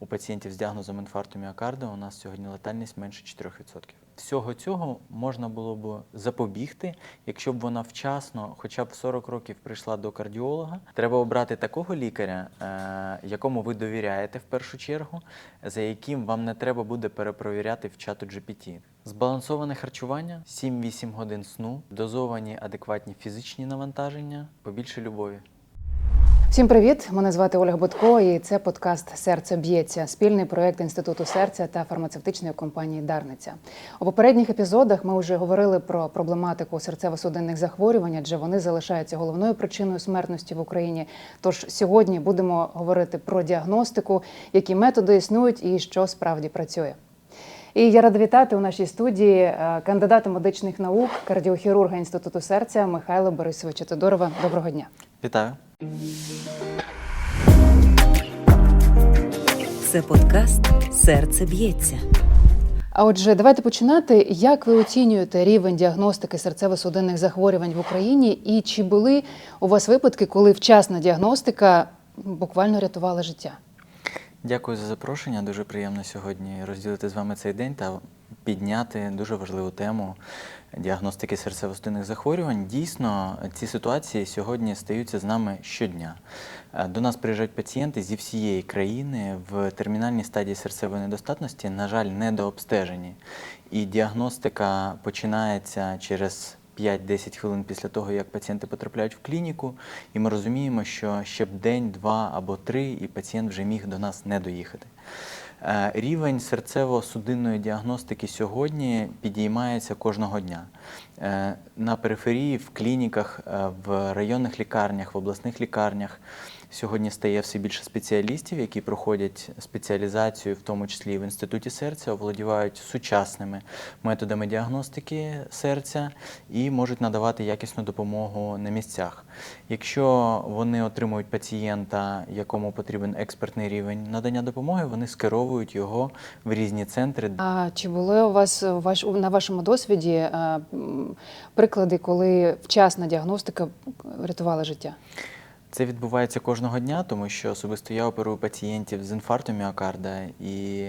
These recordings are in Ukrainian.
у пацієнтів з діагнозом інфаркту міокарда у нас сьогодні летальність менше 4%. Всього цього можна було б запобігти, якщо б вона вчасно, хоча б в 40 років прийшла до кардіолога. Треба обрати такого лікаря, е, якому ви довіряєте в першу чергу, за яким вам не треба буде перепровіряти в чату GPT. Збалансоване харчування, 7-8 годин сну, дозовані адекватні фізичні навантаження, побільше любові. Всім привіт! Мене звати Ольга Будко, і це подкаст Серце б'ється, спільний проект Інституту серця та фармацевтичної компанії Дарниця. У попередніх епізодах ми вже говорили про проблематику серцево-судинних захворювань, адже вони залишаються головною причиною смертності в Україні. Тож сьогодні будемо говорити про діагностику, які методи існують і що справді працює. І я рада вітати у нашій студії е, кандидата медичних наук, кардіохірурга Інституту серця Михайла Борисовича Тодорова. Доброго дня. Вітаю! Це подкаст Серце б'ється. А отже, давайте починати. Як ви оцінюєте рівень діагностики серцево-судинних захворювань в Україні? І чи були у вас випадки, коли вчасна діагностика буквально рятувала життя? Дякую за запрошення. Дуже приємно сьогодні розділити з вами цей день та підняти дуже важливу тему діагностики серцево-судинних захворювань. Дійсно, ці ситуації сьогодні стаються з нами щодня. Е, До нас приїжджають пацієнти зі всієї країни в термінальній стадії серцевої недостатності, на жаль, недообстежені. І діагностика починається через 5-10 хвилин після того, як пацієнти потрапляють в клініку, і ми розуміємо, що ще б день, два або три, і пацієнт вже міг до нас не доїхати. Е, Рівень серцево-судинної діагностики сьогодні підіймається кожного дня. Е, На периферії, в клініках, е, в районних лікарнях, в обласних лікарнях сьогодні стає все більше спеціалістів, які проходять спеціалізацію, в тому числі і в інституті серця, оволодівають сучасними методами діагностики серця і можуть надавати якісну допомогу на місцях. Якщо вони отримують пацієнта, якому потрібен експертний рівень надання допомоги, вони скеровують його в різні центри. А чи були у вас на вашому досвіді е, приклади, коли вчасна діагностика рятувала життя? Це відбувається кожного дня, тому що особисто я оперую пацієнтів з інфарктом міокарда, і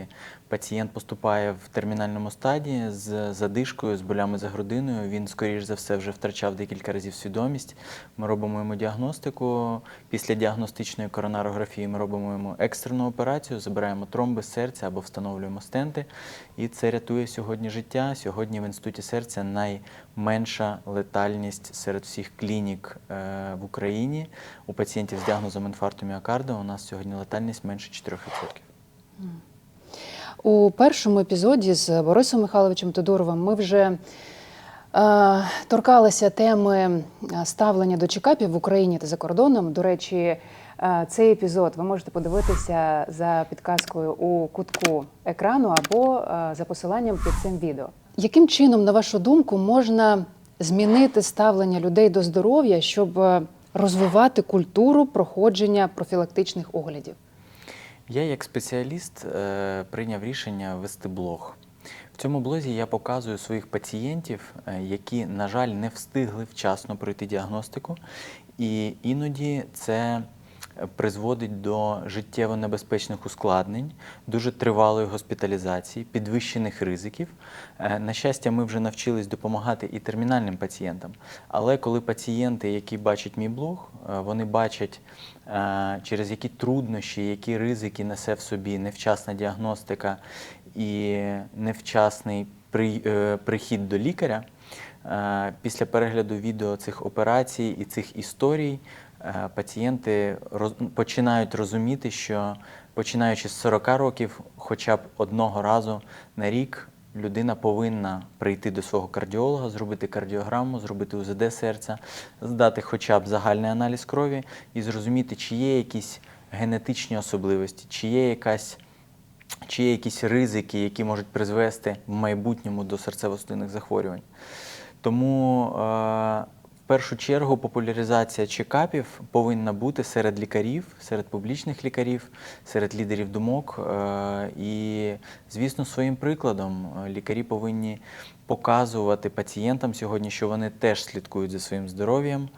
пацієнт поступає в термінальному стадії з задишкою, з болями за грудиною. Він, скоріш за все, вже втрачав декілька разів свідомість. Ми робимо йому діагностику. Після діагностичної коронарографії ми робимо йому екстрену операцію, забираємо тромби з серця або встановлюємо стенти. І це рятує сьогодні життя. Сьогодні в інституті серця найменша летальність серед всіх клінік е, в Україні. У пацієнтів з діагнозом інфаркту міокарда у нас сьогодні летальність менше 4%. У першому епізоді з Борисом Михайловичем Тодоровим ми вже е, торкалися теми е, ставлення до чекапів в Україні та за кордоном. До речі, е, цей епізод ви можете подивитися за підказкою у кутку екрану або е, за посиланням під цим відео. Яким чином, на вашу думку, можна змінити ставлення людей до здоров'я, щоб е, розвивати культуру проходження профілактичних оглядів? Я, як спеціаліст, е, прийняв рішення вести блог. В цьому блозі я показую своїх пацієнтів, е, які, на жаль, не встигли вчасно пройти діагностику, і іноді це призводить до життєво небезпечних ускладнень, дуже тривалої госпіталізації, підвищених ризиків. Е, На щастя, ми вже навчились допомагати і термінальним пацієнтам. Але коли пацієнти, які бачать мій блог, вони бачать, через які труднощі, які ризики несе в собі невчасна діагностика і невчасний е, прихід до лікаря, е, після перегляду відео цих операцій і цих історій е, пацієнти починають розуміти, що починаючи з 40 років, хоча б одного разу на рік людина повинна прийти до свого кардіолога, зробити кардіограму, зробити УЗД серця, здати хоча б загальний аналіз крові і зрозуміти, чи є якісь генетичні особливості, чи є якась чи є якісь ризики, які можуть призвести в майбутньому до серцево-судинних захворювань. Тому е, першу чергу популяризація чекапів повинна бути серед лікарів, серед публічних лікарів, серед лідерів думок. Е, і, звісно, своїм прикладом е, лікарі повинні показувати пацієнтам сьогодні, що вони теж слідкують за своїм здоров'ям.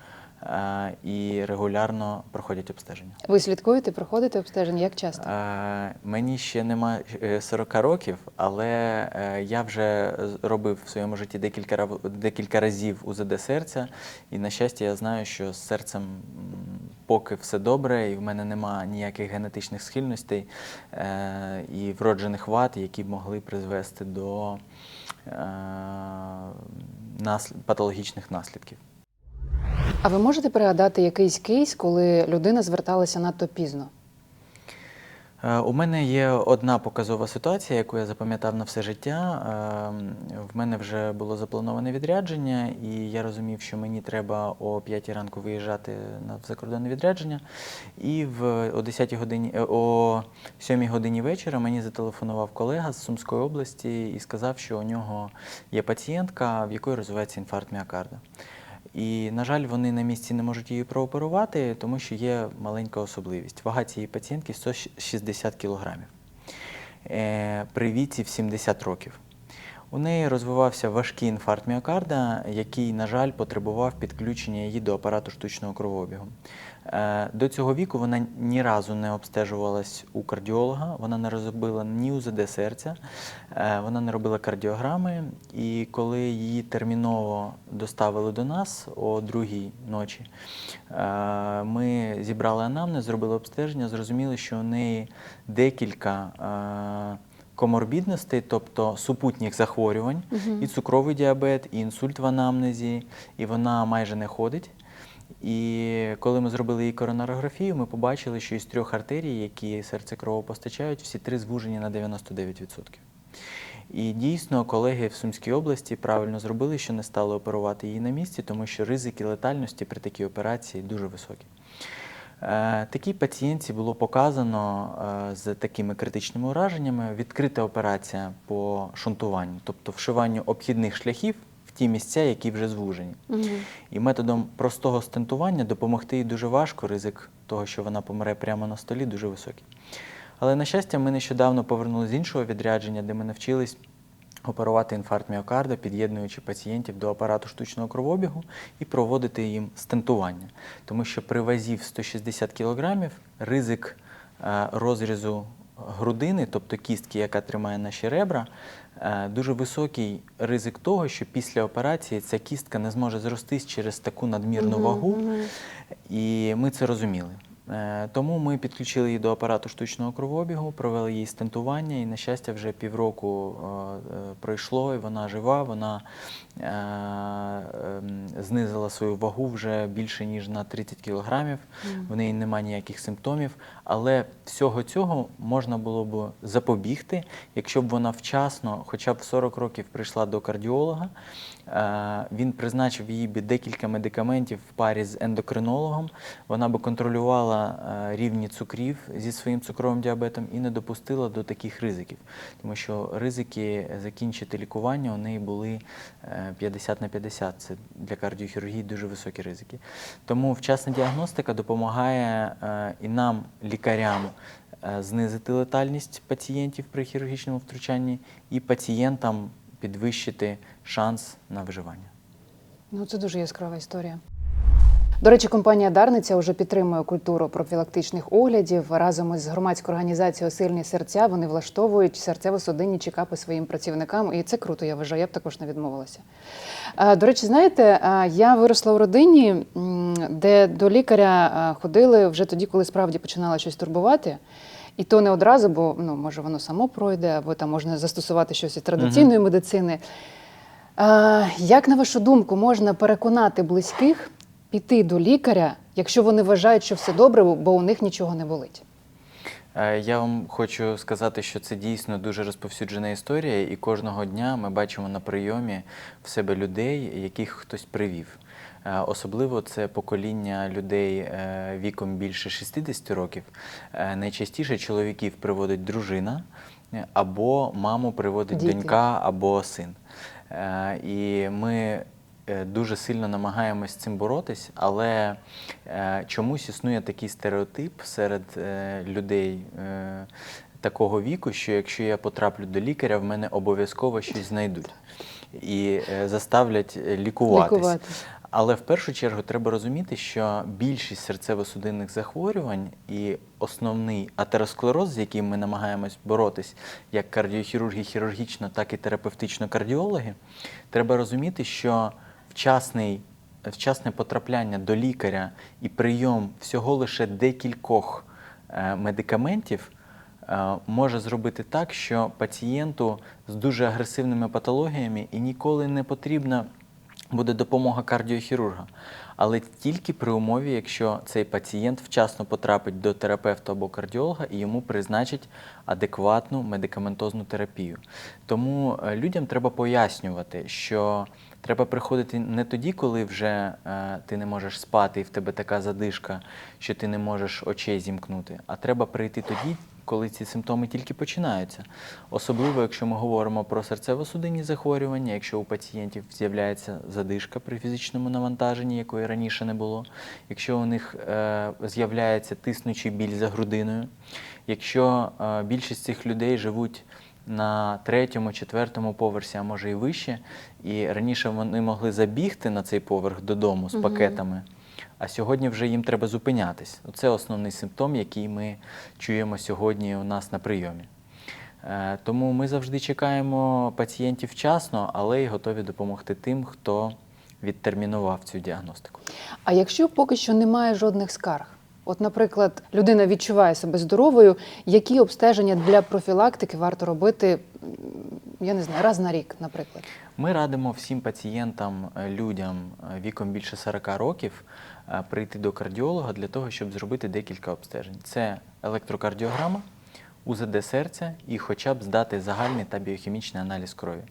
Е, і регулярно проходять обстеження. Ви слідкуєте, проходите обстеження? Як часто? Е, Мені ще нема е, 40 років, але е, я вже робив в своєму житті декілька, декілька разів УЗД серця, і на щастя, я знаю, що з серцем поки все добре, і в мене нема ніяких генетичних схильностей е, і вроджених вад, які б могли призвести до е, патологічних наслідків. А ви можете пригадати якийсь кейс, коли людина зверталася надто пізно? Е, У мене є одна показова ситуація, яку я запам'ятав на все життя. Ем, В мене вже було заплановане відрядження, і я розумів, що мені треба о 5 ранку виїжджати на закордонне відрядження. І в о 10 годині, е, о 7 годині вечора мені зателефонував колега з Сумської області і сказав, що у нього є пацієнтка, в якої розвивається інфаркт міокарда. І, на жаль, вони на місці не можуть її прооперувати, тому що є маленька особливість. Вага цієї пацієнтки 160 кілограмів е, при віці в 70 років. У неї розвивався важкий інфаркт міокарда, який, на жаль, потребував підключення її до апарату штучного кровообігу. Е, До цього віку вона ні разу не обстежувалась у кардіолога, вона не розробила ні УЗД серця, е, вона не робила кардіограми. І коли її терміново доставили до нас о другій ночі, е, ми зібрали анамнез, зробили обстеження, зрозуміли, що у неї декілька. коморбідностей, тобто супутніх захворювань, і цукровий діабет, і інсульт в анамнезі, і вона майже не ходить. І коли ми зробили її коронарографію, ми побачили, що із трьох артерій, які серце кровопостачають, всі три звужені на 99%. І дійсно колеги в Сумській області правильно зробили, що не стали оперувати її на місці, тому що ризики летальності при такій операції дуже високі. Е, Такій пацієнтці було показано е, з такими критичними ураженнями відкрита операція по шунтуванню, тобто вшиванню обхідних шляхів ті місця, які вже звужені. І методом простого стентування допомогти їй дуже важко, ризик того, що вона помре прямо на столі, дуже високий. Але, на щастя, ми нещодавно повернулися з іншого відрядження, де ми навчились оперувати інфаркт міокарда, під'єднуючи пацієнтів до апарату штучного кровообігу і проводити їм стентування. Тому що при вазі в 160 кг ризик е, розрізу грудини, тобто кістки, яка тримає наші ребра, дуже високий ризик того, що після операції ця кістка не зможе зростись через таку надмірну вагу. І ми це розуміли. Е, Тому ми підключили її до апарату штучного кровообігу, провели їй стентування, і, на щастя, вже півроку е, е, пройшло, і вона жива, вона е, знизила свою вагу вже більше, ніж на 30 кілограмів. В неї немає ніяких симптомів. Але всього цього можна було б запобігти, якщо б вона вчасно, хоча б в 40 років прийшла до кардіолога. Е, Він призначив їй би декілька медикаментів в парі з ендокринологом. Вона би контролювала е, рівні цукрів зі своїм цукровим діабетом і не допустила до таких ризиків, тому що ризики закінчити лікування у неї були е, 50 на 50. Це для кардіохірургії дуже високі ризики. Тому вчасна діагностика допомагає е, і нам, лікарям, е, знизити летальність пацієнтів при хірургічному втручанні, і пацієнтам підвищити шанс на виживання. Ну, це дуже яскрава історія. До речі, компанія Дарниця вже підтримує культуру профілактичних оглядів. Разом із громадською організацією Сильні серця вони влаштовують серцево-судинні чекапи своїм працівникам. І це круто, я вважаю, я б також не відмовилася. До речі, знаєте, я виросла у родині, де до лікаря ходили вже тоді, коли справді починала щось турбувати. І то не одразу, бо ну, може воно само пройде, або там можна застосувати щось із традиційної медицини. А, як на вашу думку, можна переконати близьких піти до лікаря, якщо вони вважають, що все добре, бо у них нічого не болить? Е, Я вам хочу сказати, що це дійсно дуже розповсюджена історія, і кожного дня ми бачимо на прийомі в себе людей, яких хтось привів. Е, Особливо це покоління людей е, віком більше 60 років. Найчастіше чоловіків приводить дружина або маму приводить Діти. донька або син. І ми дуже сильно намагаємось з цим боротись, але е, чомусь існує такий стереотип серед е, людей е, такого віку, що якщо я потраплю до лікаря, в мене обов'язково щось знайдуть і е, заставлять е, лікуватись. Лікувати. Але в першу чергу треба розуміти, що більшість серцево-судинних захворювань і основний атеросклероз, з яким ми намагаємось боротись, як кардіохірурги хірургічно, так і терапевтично кардіологи, треба розуміти, що вчасний, вчасне потрапляння до лікаря і прийом всього лише декількох е, медикаментів е, може зробити так, що пацієнту з дуже агресивними патологіями і ніколи не потрібна буде допомога кардіохірурга. Але тільки при умові, якщо цей пацієнт вчасно потрапить до терапевта або кардіолога і йому призначить адекватну медикаментозну терапію. Тому е, людям треба пояснювати, що треба приходити не тоді, коли вже е, ти не можеш спати і в тебе така задишка, що ти не можеш очей зімкнути, а треба прийти тоді, коли ці симптоми тільки починаються. Особливо, якщо ми говоримо про серцево-судинні захворювання, якщо у пацієнтів з'являється задишка при фізичному навантаженні, якої раніше не було, якщо у них е, з'являється тиснучий біль за грудиною, якщо е, більшість цих людей живуть на третьому, четвертому поверсі, а може і вище, і раніше вони могли забігти на цей поверх додому з пакетами. А сьогодні вже їм треба зупинятись. Це основний симптом, який ми чуємо сьогодні у нас на прийомі. Е, Тому ми завжди чекаємо пацієнтів вчасно, але й готові допомогти тим, хто відтермінував цю діагностику. А якщо поки що немає жодних скарг? От, наприклад, людина відчуває себе здоровою, які обстеження для профілактики варто робити, я не знаю, раз на рік, наприклад. Ми радимо всім пацієнтам, е, людям е, віком більше 40 років е, прийти до кардіолога для того, щоб зробити декілька обстежень. Це електрокардіограма, УЗД серця і хоча б здати загальний та біохімічний аналіз крові.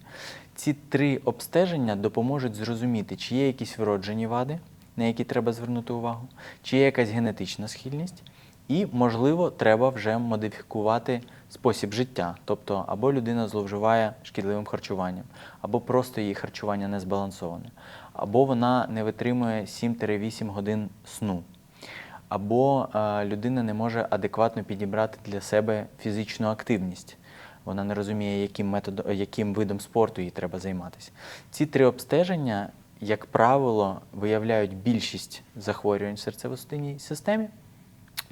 Ці три обстеження допоможуть зрозуміти, чи є якісь вроджені вади, на які треба звернути увагу, чи є якась генетична схильність, і, можливо, треба вже модифікувати спосіб життя. Тобто, або людина зловживає шкідливим харчуванням, або просто її харчування не збалансоване, або вона не витримує 7-8 годин сну, або е, людина не може адекватно підібрати для себе фізичну активність. Вона не розуміє, яким методом, яким видом спорту їй треба займатися. Ці три обстеження, як правило, виявляють більшість захворювань в серцево-судинній системі.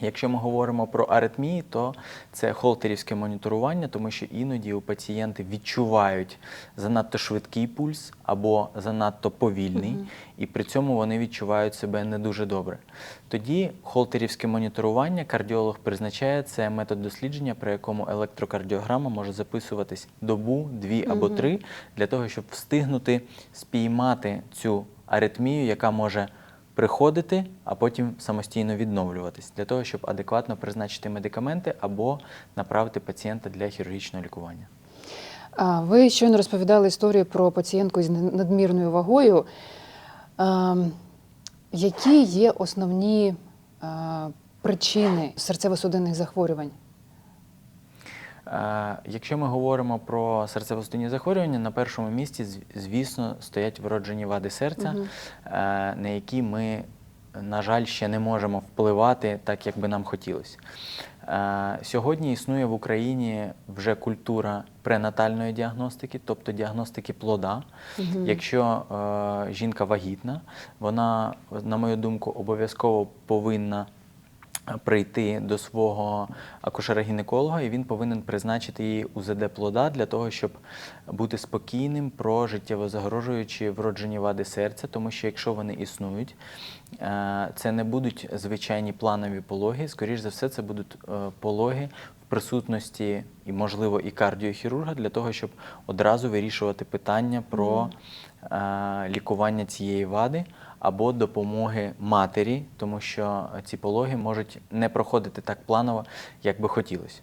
Якщо ми говоримо про аритмії, то це холтерівське моніторування, тому що іноді у пацієнти відчувають занадто швидкий пульс або занадто повільний, Мгм. і при цьому вони відчувають себе не дуже добре. Тоді холтерівське моніторування кардіолог призначає це метод дослідження, при якому електрокардіограма може записуватись добу, дві або Мгм. три, для того, щоб встигнути спіймати цю аритмію, яка може приходити, а потім самостійно відновлюватись, для того, щоб адекватно призначити медикаменти або направити пацієнта для хірургічного лікування. Ви щойно розповідали історію про пацієнтку з надмірною вагою. Ем, Які є основні е, причини серцево-судинних захворювань? Е, Якщо ми говоримо про серцево-судинні захворювання, на першому місці, звісно, стоять вроджені вади серця, е, на які ми, на жаль, ще не можемо впливати так, як би нам хотілося. Е, Сьогодні існує в Україні вже культура пренатальної діагностики, тобто діагностики плода. Мгм. Якщо е, жінка вагітна, вона, на мою думку, обов'язково повинна прийти до свого акушера-гінеколога, і він повинен призначити їй УЗД плода для того, щоб бути спокійним про життєво загрожуючі вроджені вади серця, тому що якщо вони існують, е, це не будуть звичайні планові пологи, скоріш за все, це будуть е, пологи в присутності і, можливо, і кардіохірурга для того, щоб одразу вирішувати питання про е, лікування цієї вади або допомоги матері, тому що ці пологи можуть не проходити так планово, як би хотілося.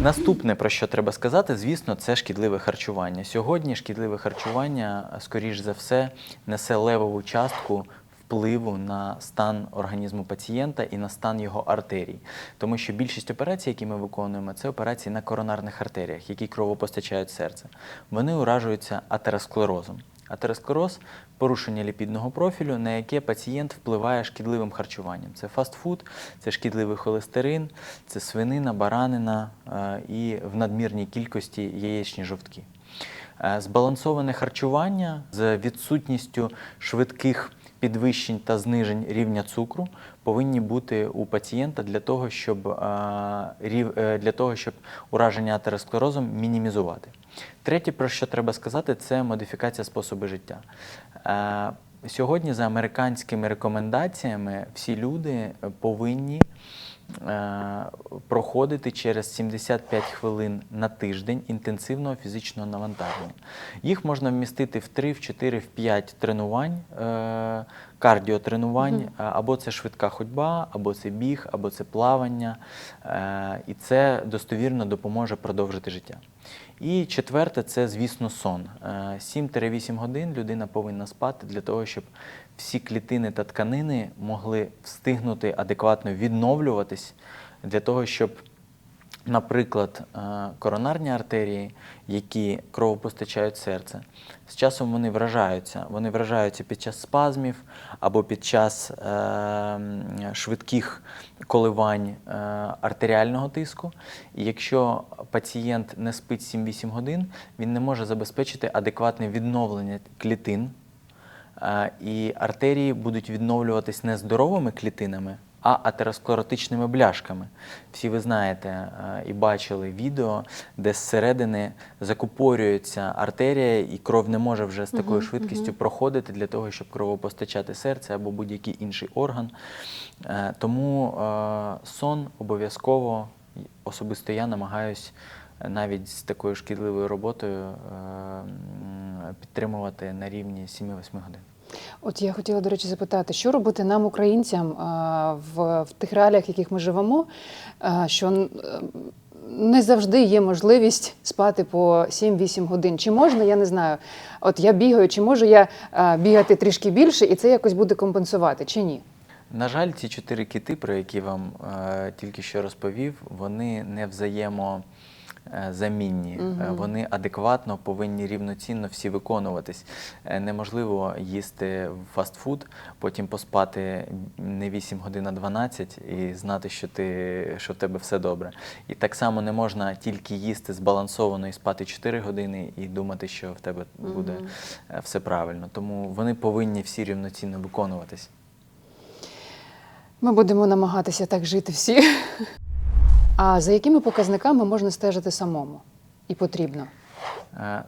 Наступне, про що треба сказати, звісно, це шкідливе харчування. Сьогодні шкідливе харчування, скоріш за все, несе левову частку впливу на стан організму пацієнта і на стан його артерій. Тому що більшість операцій, які ми виконуємо, це операції на коронарних артеріях, які кровопостачають серце. Вони уражуються атеросклерозом. Атеросклероз порушення ліпідного профілю, на яке пацієнт впливає шкідливим харчуванням. Це фастфуд, це шкідливий холестерин, це свинина, баранина е, і в надмірній кількості яєчні жовтки. Е, Збалансоване харчування з відсутністю швидких підвищень та знижень рівня цукру повинні бути у пацієнта для того, щоб, е, для того, щоб ураження атеросклерозом мінімізувати. Третє, про що треба сказати, це модифікація способу життя. Е, Сьогодні, за американськими рекомендаціями, всі люди повинні е, проходити через 75 хвилин на тиждень інтенсивного фізичного навантаження. Їх можна вмістити в 3, в 4, в 5 тренувань, е, кардіотренувань, або це швидка ходьба, або це біг, або це плавання. І це достовірно допоможе продовжити життя. І четверте, це, звісно, сон. Е, 7-8 годин людина повинна спати для того, щоб всі клітини та тканини могли встигнути адекватно відновлюватись, для того, щоб, наприклад, е, коронарні артерії, які кровопостачають серце, з часом вони вражаються. Вони вражаються під час спазмів або під час е, швидких коливань е, артеріального тиску. І якщо пацієнт не спить 7-8 годин, він не може забезпечити адекватне відновлення клітин. І артерії будуть відновлюватись не здоровими клітинами, а атеросклеротичними бляшками. Всі ви знаєте е, і бачили відео, де зсередини закупорюється артерія, і кров не може вже з такою швидкістю проходити для того, щоб кровопостачати серце або будь-який інший орган. Е, Тому е, сон обов'язково, особисто я намагаюсь навіть з такою шкідливою роботою підтримувати на рівні 7-8 годин. От я хотіла, до речі, запитати, що робити нам, українцям, в, в тих реаліях, в яких ми живемо, що не завжди є можливість спати по 7-8 годин. Чи можна, я не знаю. От я бігаю, чи можу я бігати трішки більше, і це якось буде компенсувати, чи ні? На жаль, ці чотири кити, про які вам е, тільки що розповів, вони не Е, Вони адекватно повинні рівноцінно всі виконуватись. Е, неможливо їсти фастфуд, потім поспати не 8 годин, а 12 і знати, що, ти, що в тебе все добре. І так само не можна тільки їсти збалансовано і спати 4 години і думати, що в тебе буде е, все правильно. Тому вони повинні всі рівноцінно виконуватись. Ми будемо намагатися так жити всі. А за якими показниками можна стежити самому? І потрібно?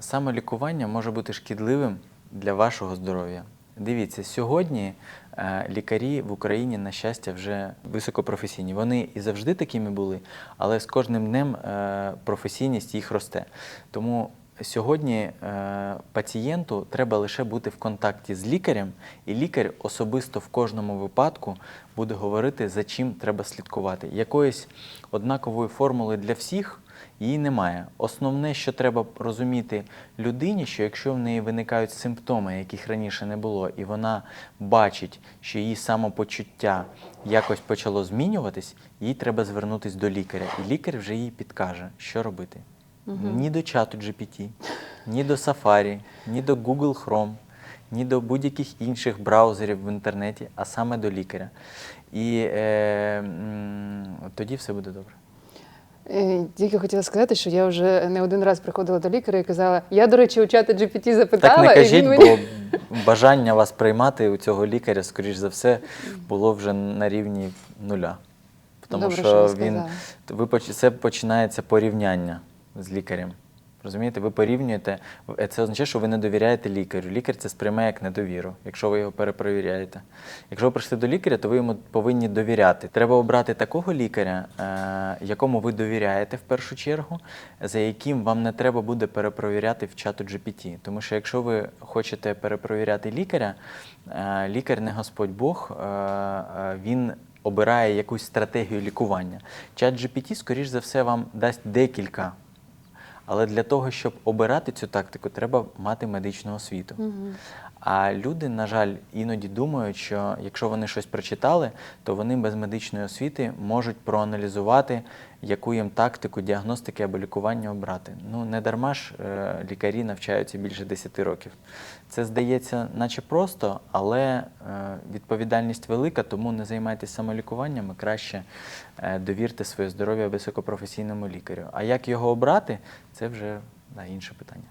Саме лікування може бути шкідливим для вашого здоров'я. Дивіться, сьогодні е, лікарі в Україні, на щастя, вже високопрофесійні. Вони і завжди такими були, але з кожним днем е, професійність їх росте. Тому сьогодні е, пацієнту треба лише бути в контакті з лікарем, і лікар особисто в кожному випадку буде говорити, за чим треба слідкувати. Якоїсь однакової формули для всіх її немає. Основне, що треба розуміти людині, що якщо в неї виникають симптоми, яких раніше не було, і вона бачить, що її самопочуття якось почало змінюватись, їй треба звернутися до лікаря. І лікар вже їй підкаже, що робити. Ні до чату GPT, ні до Safari, ні до Google Chrome, ні до будь-яких інших браузерів в інтернеті, а саме до лікаря. І е, тоді все буде добре. Е, Тільки хотіла сказати, що я вже не один раз приходила до лікаря і казала, я, до речі, у чата GPT запитала, Так не і кажіть, він мені... бо бажання вас приймати у цього лікаря, скоріш за все, було вже на рівні нуля. Тому Добре, що що він ви це починається порівняння з лікарем. Розумієте, ви порівнюєте. е, Це означає, що ви не довіряєте лікарю. Лікар це сприймає як недовіру, якщо ви його перепровіряєте. Якщо ви прийшли до лікаря, то ви йому повинні довіряти. Треба обрати такого лікаря, е, якому ви довіряєте в першу чергу, за яким вам не треба буде перепровіряти в чату GPT. Тому що якщо ви хочете перепровіряти лікаря, е, лікар не Господь Бог, він обирає якусь стратегію лікування. Чат GPT, скоріш за все, вам дасть декілька. Але для того, щоб обирати цю тактику, треба мати медичну освіту. А люди, на жаль, іноді думають, що якщо вони щось прочитали, то вони без медичної освіти можуть проаналізувати, яку їм тактику діагностики або лікування обрати. Ну не дарма ж е, лікарі навчаються більше 10 років. Це здається, наче просто, але е, відповідальність велика, тому не займайтеся самолікуванням, і краще е, довірте своє здоров'я високопрофесійному лікарю. А як його обрати, це вже інше питання.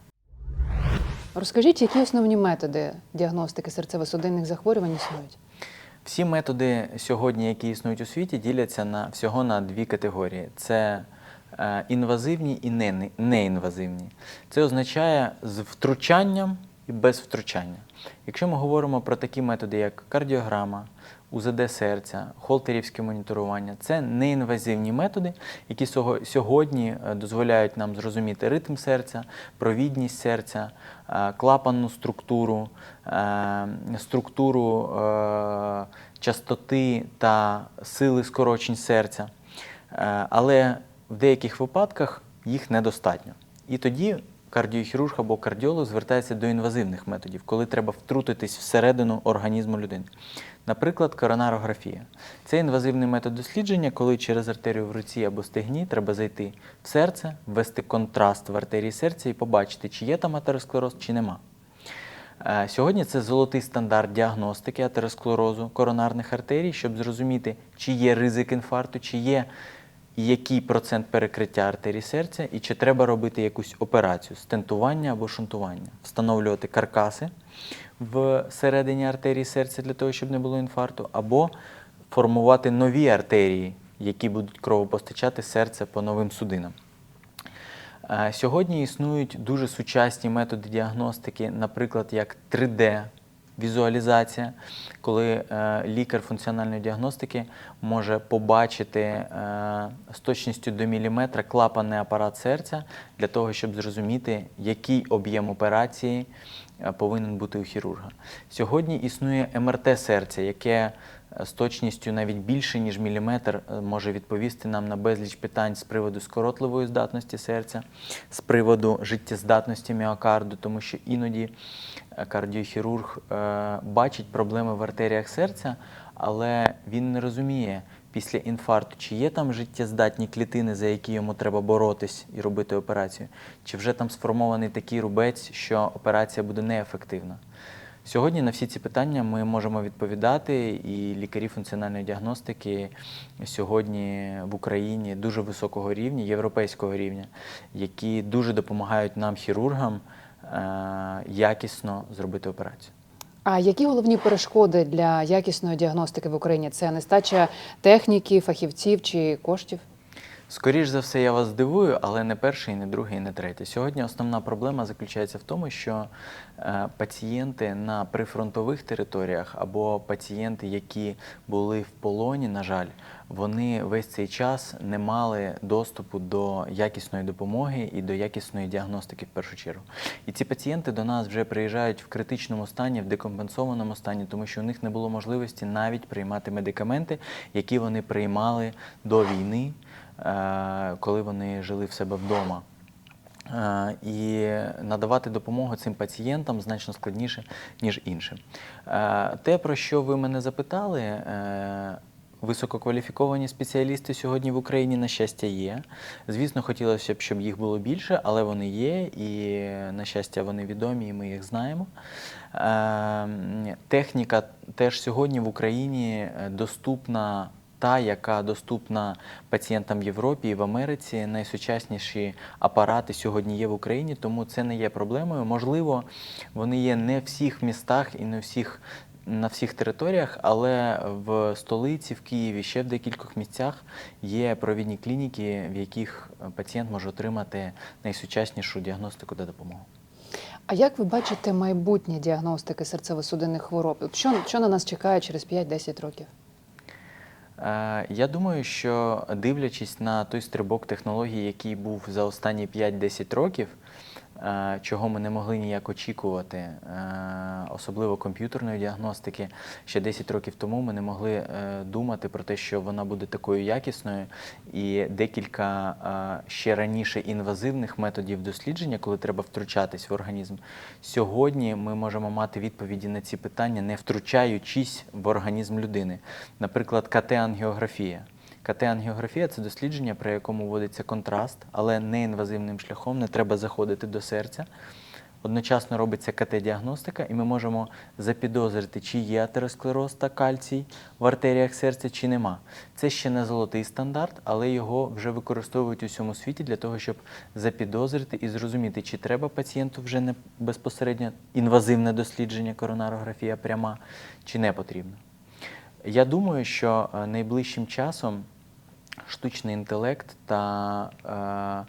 Розкажіть, які основні методи діагностики серцево-судинних захворювань існують? Всі методи сьогодні, які існують у світі, діляться на всього на дві категорії: це е, інвазивні і не- неінвазивні. Це означає з втручанням і без втручання. Якщо ми говоримо про такі методи, як кардіограма, УЗД серця, холтерівське моніторування, це неінвазивні методи, які сьогодні е, дозволяють нам зрозуміти ритм серця, провідність серця, е, клапанну структуру, е, структуру частоти та сили скорочень серця. Але в деяких випадках їх недостатньо. І тоді кардіохірург або кардіолог звертається до інвазивних методів, коли треба втрутитись всередину організму людини. Наприклад, коронарографія. Це інвазивний метод дослідження, коли через артерію в руці або стегні треба зайти в серце, ввести контраст в артерії серця і побачити, чи є там атеросклероз, чи нема. Е, Сьогодні це золотий стандарт діагностики атеросклерозу коронарних артерій, щоб зрозуміти, чи є ризик інфаркту, чи є який процент перекриття артерій серця, і чи треба робити якусь операцію стентування або шунтування, встановлювати каркаси всередині артерії серця для того, щоб не було інфаркту, або формувати нові артерії, які будуть кровопостачати серце по новим судинам. Е, Сьогодні існують дуже сучасні методи діагностики, наприклад, як 3D. Візуалізація, коли е, лікар функціональної діагностики може побачити е, з точністю до міліметра клапанний апарат серця для того, щоб зрозуміти, який об'єм операції е, повинен бути у хірурга. Сьогодні існує МРТ серця, яке з точністю навіть більше, ніж міліметр, е, може відповісти нам на безліч питань з приводу скоротливої здатності серця, з приводу життєздатності міокарду, тому що іноді е, кардіохірург е, бачить проблеми в артеріях серця, але він не розуміє після інфаркту, чи є там життєздатні клітини, за які йому треба боротись і робити операцію, чи вже там сформований такий рубець, що операція буде неефективна. Сьогодні на всі ці питання ми можемо відповідати, і лікарі функціональної діагностики сьогодні в Україні дуже високого рівня, європейського рівня, які дуже допомагають нам, хірургам, е, якісно зробити операцію. А які головні перешкоди для якісної діагностики в Україні? Це нестача техніки, фахівців чи коштів? Скоріш за все, я вас здивую, але не перший, не другий, не третій. Сьогодні основна проблема заключається в тому, що е, пацієнти на прифронтових територіях або пацієнти, які були в полоні, на жаль, вони весь цей час не мали доступу до якісної допомоги і до якісної діагностики в першу чергу. І ці пацієнти до нас вже приїжджають в критичному стані, в декомпенсованому стані, тому що у них не було можливості навіть приймати медикаменти, які вони приймали до війни коли вони жили в себе вдома. Е, І надавати допомогу цим пацієнтам значно складніше, ніж іншим. Е, Те, про що ви мене запитали, е, висококваліфіковані спеціалісти сьогодні в Україні, на щастя, є. Звісно, хотілося б, щоб їх було більше, але вони є, і, на щастя, вони відомі, і ми їх знаємо. Е, Техніка теж сьогодні в Україні е, доступна та, яка доступна пацієнтам в Європі і в Америці. Найсучасніші апарати сьогодні є в Україні, тому це не є проблемою. Можливо, вони є не в всіх містах і не всіх. На всіх територіях, але в столиці, в Києві, ще в декількох місцях є провідні клініки, в яких пацієнт може отримати найсучаснішу діагностику та допомогу. А як ви бачите майбутнє діагностики серцево-судинних хвороб? Що, що на нас чекає через 5-10 років? Е, Я думаю, що дивлячись на той стрибок технологій, який був за останні 5-10 років, чого ми не могли ніяк очікувати, е, особливо комп'ютерної діагностики, ще 10 років тому ми не могли е, думати про те, що вона буде такою якісною, і декілька е, ще раніше інвазивних методів дослідження, коли треба втручатись в організм. Сьогодні ми можемо мати відповіді на ці питання, не втручаючись в організм людини. Наприклад, КТ-ангіографія. КТ-ангіографія це дослідження, при якому вводиться контраст, але не інвазивним шляхом, не треба заходити до серця. одночасно робиться КТ-діагностика, і ми можемо запідозрити, чи є атеросклероз та кальцій в артеріях серця, чи нема. Це ще не золотий стандарт, але його вже використовують у всьому світі для того, щоб запідозрити і зрозуміти, чи треба пацієнту вже не безпосередньо інвазивне дослідження, коронарографія пряма, чи не потрібно. Я думаю, що е, найближчим часом штучний інтелект та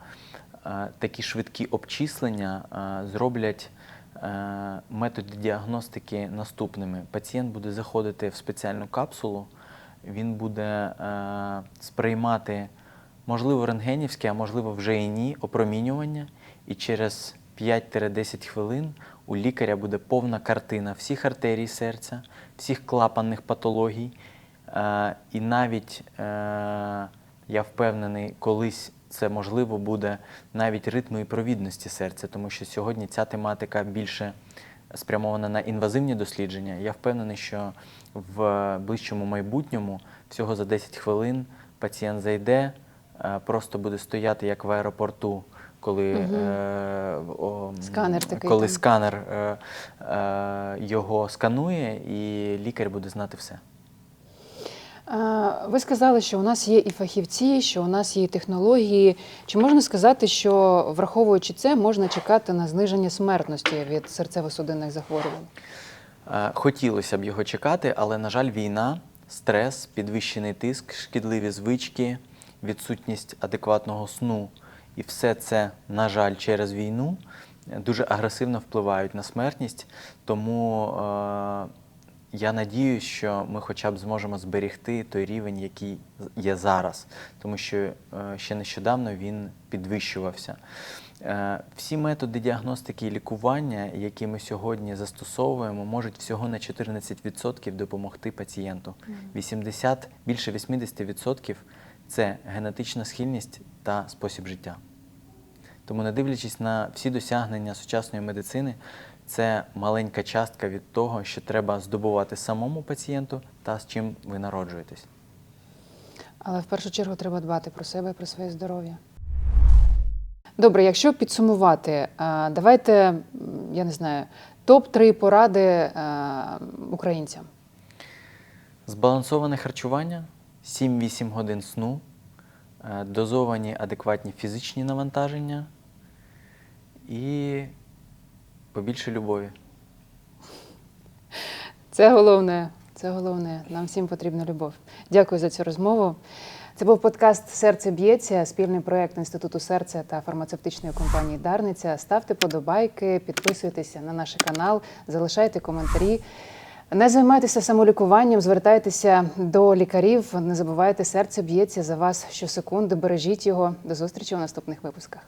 е, е, такі швидкі обчислення е, зроблять е, методи діагностики наступними. Пацієнт буде заходити в спеціальну капсулу, він буде е, сприймати, можливо, рентгенівське, а можливо, вже і ні, опромінювання, і через 5-10 хвилин у лікаря буде повна картина всіх артерій серця, всіх клапанних патологій. Е, І навіть е, я впевнений, колись це можливо буде навіть ритму і провідності серця, тому що сьогодні ця тематика більше спрямована на інвазивні дослідження. Я впевнений, що в ближчому майбутньому всього за 10 хвилин пацієнт зайде, е, просто буде стояти як в аеропорту, коли, Мгм. е, о, Сканер такий коли там. сканер е, е, його сканує, і лікар буде знати все. Е, Ви сказали, що у нас є і фахівці, що у нас є і технології. Чи можна сказати, що враховуючи це, можна чекати на зниження смертності від серцево-судинних захворювань? Е, Хотілося б його чекати, але, на жаль, війна, стрес, підвищений тиск, шкідливі звички, відсутність адекватного сну і все це, на жаль, через війну е, дуже агресивно впливають на смертність. Тому я надіюсь, що ми хоча б зможемо зберегти той рівень, який є зараз, тому що е, ще нещодавно він підвищувався. Е, Всі методи діагностики і лікування, які ми сьогодні застосовуємо, можуть всього на 14% допомогти пацієнту. 80, більше 80% це генетична схильність та спосіб життя. Тому, не дивлячись на всі досягнення сучасної медицини, це маленька частка від того, що треба здобувати самому пацієнту та з чим ви народжуєтесь. Але в першу чергу треба дбати про себе і про своє здоров'я. Добре, якщо підсумувати, е, давайте, я не знаю, топ-3 поради е, українцям. Збалансоване харчування, 7-8 годин сну, е, дозовані адекватні фізичні навантаження і побільше любові. Це головне. Це головне. Нам всім потрібна любов. Дякую за цю розмову. Це був подкаст Серце б'ється, спільний проєкт Інституту серця та фармацевтичної компанії Дарниця. Ставте подобайки, підписуйтеся на наш канал, залишайте коментарі. Не займайтеся самолікуванням, звертайтеся до лікарів. Не забувайте, серце б'ється за вас щосекунди. Бережіть його. До зустрічі у наступних випусках.